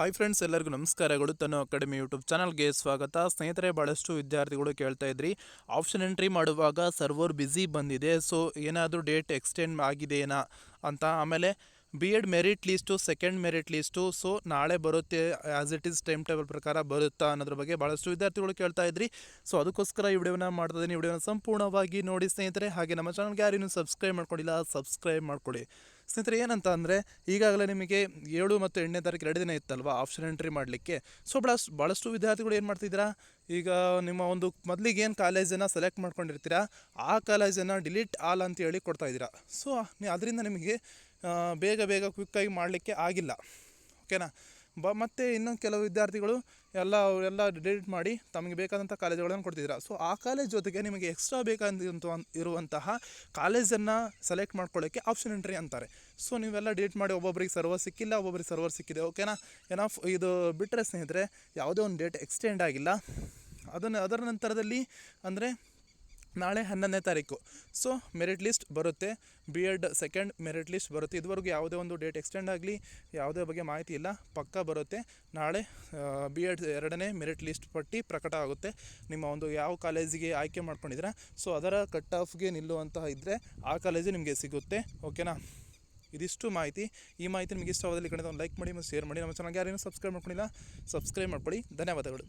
Hi friends ಎಲ್ಲರಿಗೂ ನಮಸ್ಕಾರಗಳು ತನ್ನ ಅಕಾಡೆಮಿ ಯೂಟ್ಯೂಬ್ ಚಾನಲ್ಗೆ ಸ್ವಾಗತ. ಸ್ನೇಹಿತರೆ ಭಾಳಷ್ಟು ವಿದ್ಯಾರ್ಥಿಗಳು ಕೇಳ್ತಾ ಇದ್ರಿ. ಆಪ್ಷನ್ ಎಂಟ್ರಿ ಮಾಡುವಾಗ ಸರ್ವರ್ ಬ್ಯುಸಿ ಬಂದಿದೆ. ಸೊ, ಏನಾದರೂ ಡೇಟ್ ಎಕ್ಸ್ಟೆಂಡ್ ಆಗಿದೆಯಾ ಅಂತ. ಆಮೇಲೆ B Ed merit list, second merit list. So, ನಾಳೆ ಬರುತ್ತೆ as it is time table ಪ್ರಕಾರ ಬರುತ್ತಾ ಅನ್ನೋದ್ರ ಬಗ್ಗೆ ಭಾಳಷ್ಟು ವಿದ್ಯಾರ್ಥಿಗಳು ಕೇಳ್ತಾ ಇದ್ರಿ. ಸೊ, ಅದಕ್ಕೋಸ್ಕರ ಈ ವಿಡಿಯೋನ ಮಾಡ್ತಾ ಇದ್ದೀನಿ. ವಿಡಿಯೋನ ಸಂಪೂರ್ಣವಾಗಿ ನೋಡಿ ಸ್ನೇಹಿತರೆ. ಹಾಗೆ ನಮ್ಮ ಚಾನಲ್ಗೆ ಯಾರು ಸಬ್ಸ್ಕ್ರೈಬ್ ಮಾಡ್ಕೊಂಡಿಲ್ಲ ಸಬ್ಸ್ಕ್ರೈಬ್ ಮಾಡ್ಕೊಳ್ಳಿ. ಸ್ನೇಹಿತರೆ, ಏನಂತ ಅಂದರೆ, ಈಗಾಗಲೇ ನಿಮಗೆ ಏಳು ಮತ್ತು ಎಂಟನೇ ತಾರೀಕು ಎರಡು ದಿನ ಇತ್ತಲ್ವಾ ಆಪ್ಷನ್ ಎಂಟ್ರಿ ಮಾಡಲಿಕ್ಕೆ. ಸೊ ಭಾಳಷ್ಟು ಭಾಳಷ್ಟು ವಿದ್ಯಾರ್ಥಿಗಳು ಏನು ಮಾಡ್ತಿದ್ದೀರಾ? ಈಗ ನಿಮ್ಮ ಒಂದು ಮೊದಲಿಗೆ ಏನು ಕಾಲೇಜನ್ನು ಸೆಲೆಕ್ಟ್ ಮಾಡ್ಕೊಂಡಿರ್ತೀರಾ, ಆ ಕಾಲೇಜನ್ನು ಡಿಲೀಟ್ ಆಲ್ ಅಂತ ಹೇಳಿ ಕೊಡ್ತಾ ಇದ್ದೀರಾ. ಸೊ ಅದರಿಂದ ನಿಮಗೆ ಬೇಗ ಬೇಗ ಕ್ವಿಕ್ಕಾಗಿ ಮಾಡಲಿಕ್ಕೆ ಆಗಿಲ್ಲ. ಓಕೆನಾ ಬ ಮತ್ತು ಇನ್ನೊಂದು ಕೆಲವು ವಿದ್ಯಾರ್ಥಿಗಳು ಎಲ್ಲ ಎಲ್ಲ ಡಿಲೀಟ್ ಮಾಡಿ ತಮಗೆ ಬೇಕಾದಂಥ ಕಾಲೇಜುಗಳನ್ನು ಕೊಡ್ತಿದ್ದೀರ ಸೊ ಆ ಕಾಲೇಜ್ ಜೊತೆಗೆ ನಿಮಗೆ ಎಕ್ಸ್ಟ್ರಾ ಬೇಕಾದಂಥ ಇರುವಂತಹ ಕಾಲೇಜನ್ನು ಸೆಲೆಕ್ಟ್ ಮಾಡ್ಕೊಳ್ಳೋಕ್ಕೆ ಆಪ್ಷನ್ ಎಂಟ್ರಿ ಅಂತಾರೆ. ಸೊ ನೀವೆಲ್ಲ ಡಿಲೀಟ್ ಮಾಡಿ ಒಬ್ಬೊಬ್ರಿಗೆ ಸರ್ವರ್ ಸಿಕ್ಕಿಲ್ಲ, ಒಬ್ಬೊಬ್ರಿಗೆ ಸರ್ವರ್ ಸಿಕ್ಕಿದೆ ಓಕೆನಾ ಏನೋ ಇದು ಬಿಟ್ಟರೆ ಸ್ನೇಹಿತರೆ, ಯಾವುದೇ ಒಂದು ಡೇಟ್ ಎಕ್ಸ್ಟೆಂಡ್ ಆಗಿಲ್ಲ. ಅದನ್ನು, ಅದರ ನಂತರದಲ್ಲಿ ಅಂದರೆ ನಾಳೆ ಹನ್ನೊಂದನೇ ತಾರೀಕು. ಸೊ ಮೆರಿಟ್ ಲಿಸ್ಟ್ ಬರುತ್ತೆ. B Ed second merit list ಬರುತ್ತೆ. ಇದುವರೆಗೂ ಯಾವುದೇ ಒಂದು ಡೇಟ್ ಎಕ್ಸ್ಟೆಂಡ್ ಆಗಲಿ, ಯಾವುದೇ ಬಗ್ಗೆ ಮಾಹಿತಿ ಇಲ್ಲ. ಪಕ್ಕ ಬರುತ್ತೆ. ನಾಳೆ ಬಿ ಎಡ್ ಎರಡನೇ ಮೆರಿಟ್ ಲಿಸ್ಟ್ ಪಟ್ಟಿ ಪ್ರಕಟ ಆಗುತ್ತೆ. ನಿಮ್ಮ ಒಂದು ಯಾವ ಕಾಲೇಜಿಗೆ ಆಯ್ಕೆ ಮಾಡ್ಕೊಂಡಿದ್ರೆ ಸೊ ಅದರ ಕಟ್ ಆಫ್ಗೆ ನಿಲ್ಲುವಂತಹ ಇದ್ದರೆ ಆ ಕಾಲೇಜು ನಿಮಗೆ ಸಿಗುತ್ತೆ. ಓಕೆನಾ ಇದಿಷ್ಟು ಮಾಹಿತಿ. ಈ ಮಾಹಿತಿ ನಿಮಗೆ ಇಷ್ಟವಾದಲ್ಲಿ ಕಡೆ ಒಂದು ಲೈಕ್ ಮಾಡಿ ಮತ್ತು ಶೇರ್ ಮಾಡಿ. ನಮ್ಮ ಚಾನಲ್ಗೆ ಯಾರೇನು ಸಬ್ಸ್ಕ್ರೈಬ್ ಮಾಡ್ಕೊಂಡಿಲ್ಲ ಸಬ್ಸ್ಕ್ರೈಬ್ ಮಾಡ್ಕೊಳ್ಳಿ. ಧನ್ಯವಾದಗಳು.